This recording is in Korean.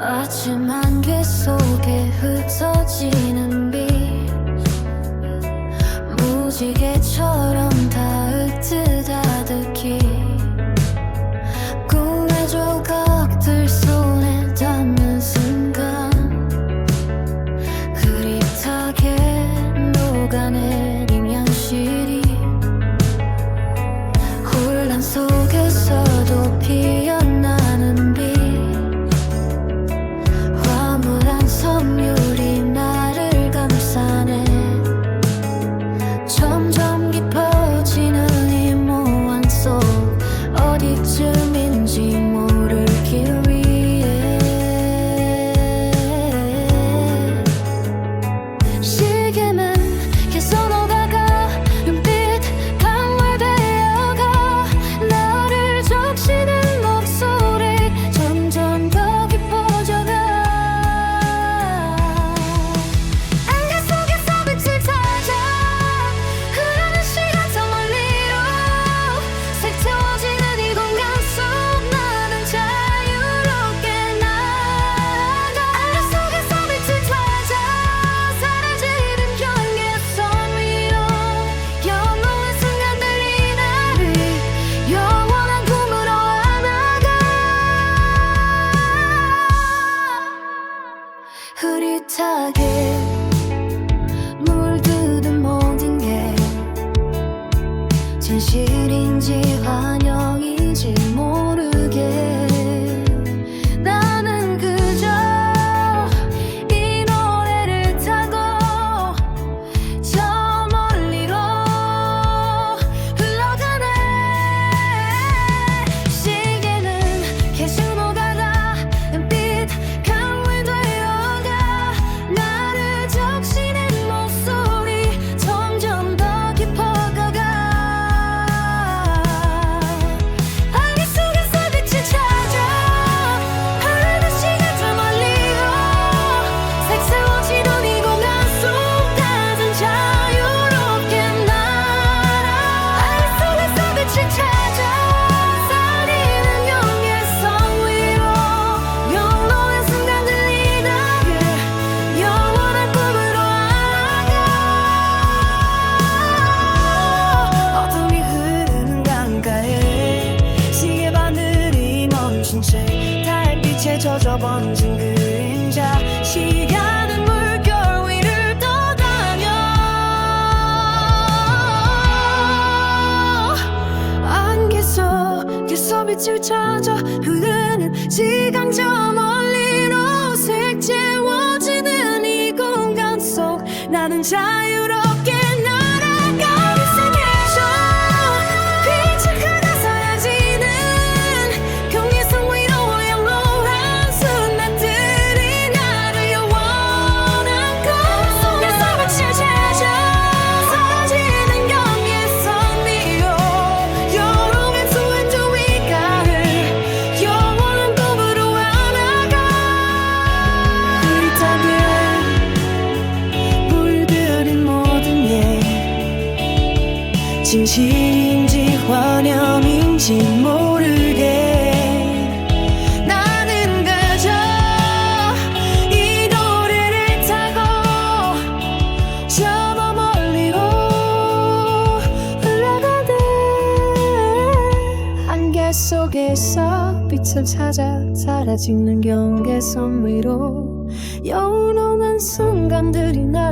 아침 안개 속에 흩어지는 비 무지개처럼 젖어 번진 그림자 시간은 물결 위를 떠다녀. 안개 속에서 빛을 찾아 흐르는 시간 저 멀리로 색 채워지는 이 공간 속 나는 자유 진실인지 환영인지 모르게 나는 그저 이 노래를 타고 저 멀리로 흘러가듯 안개 속에서 빛을 찾아 사라지는 경계선 위로 여운 온한 순간들이 나